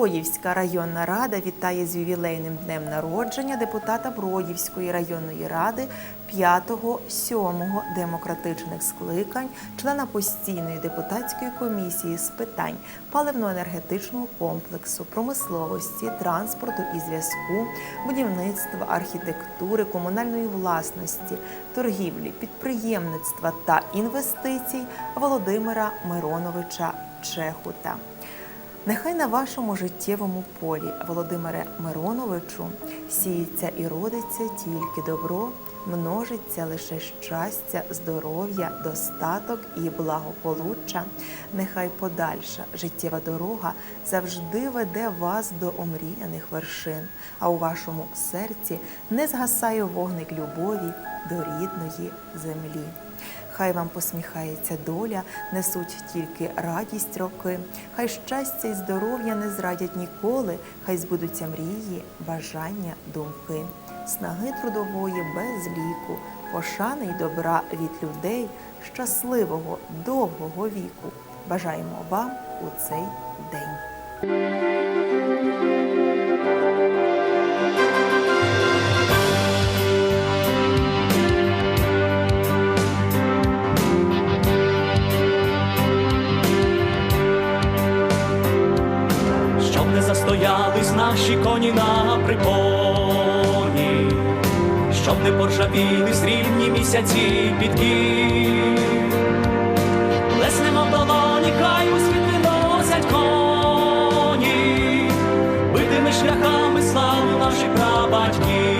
Бродівська районна рада вітає з ювілейним днем народження депутата Бродівської районної ради 5-7 демократичних скликань, члена постійної депутатської комісії з питань паливно-енергетичного комплексу, промисловості, транспорту і зв'язку, будівництва, архітектури, комунальної власності, торгівлі, підприємництва та інвестицій Володимира Мироновича Чехута. Нехай на вашому життєвому полі, Володимире Мироновичу, сіється і родиться тільки добро, множиться лише щастя, здоров'я, достаток і благополуччя. Нехай подальша життєва дорога завжди веде вас до омріяних вершин, а у вашому серці не згасає вогник любові до рідної землі. Хай вам посміхається доля, несуть тільки радість роки, хай щастя і здоров'я не зрадять ніколи, хай збудуться мрії, бажання, думки, снаги трудової без ліку, пошани й добра від людей, щасливого, довгого віку. Бажаємо вам у цей день. Наші коні на припоні, щоб не поржавіли срібні місяці підки. Леснемо в долоні, хай у світ виносять коні, битими шляхами славу наші прабатьки.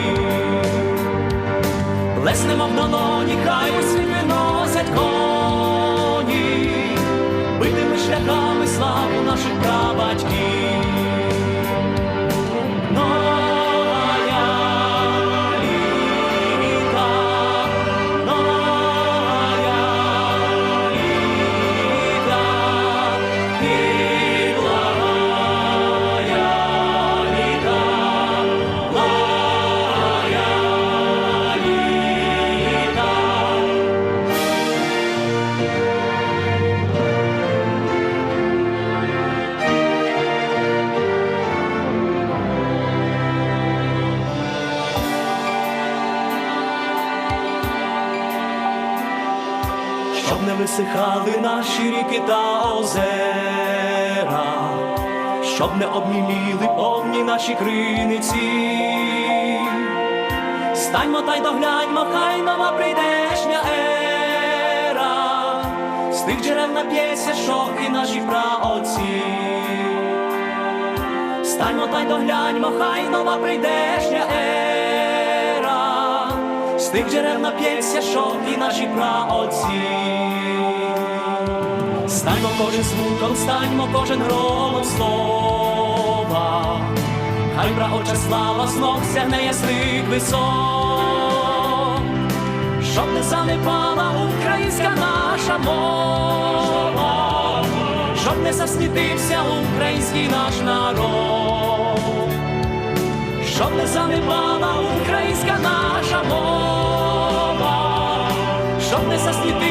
Плеснемо в долоні, хай у світ виносять коні, битими шляхами славу наших прабатьків. Не висихали наші ріки та озера, щоб не обміліли повні наші криниці. Станьмо та й догляньмо, хай нова прийдешня ера, з тих джерел нап'ється, що і наші праотці. Станьмо та й догляньмо, хай нова прийдешня ера, з тих джерел нап'ється, що і наші праотці. Станьмо кожен смуток, станьмо кожен громом слова, хай прагоча слава знов сягне ясних висок, щоб не занепала українська наша мова, щоб не засмітився український наш народ, щоб не занепала українська наша мова, щоб не засмітився.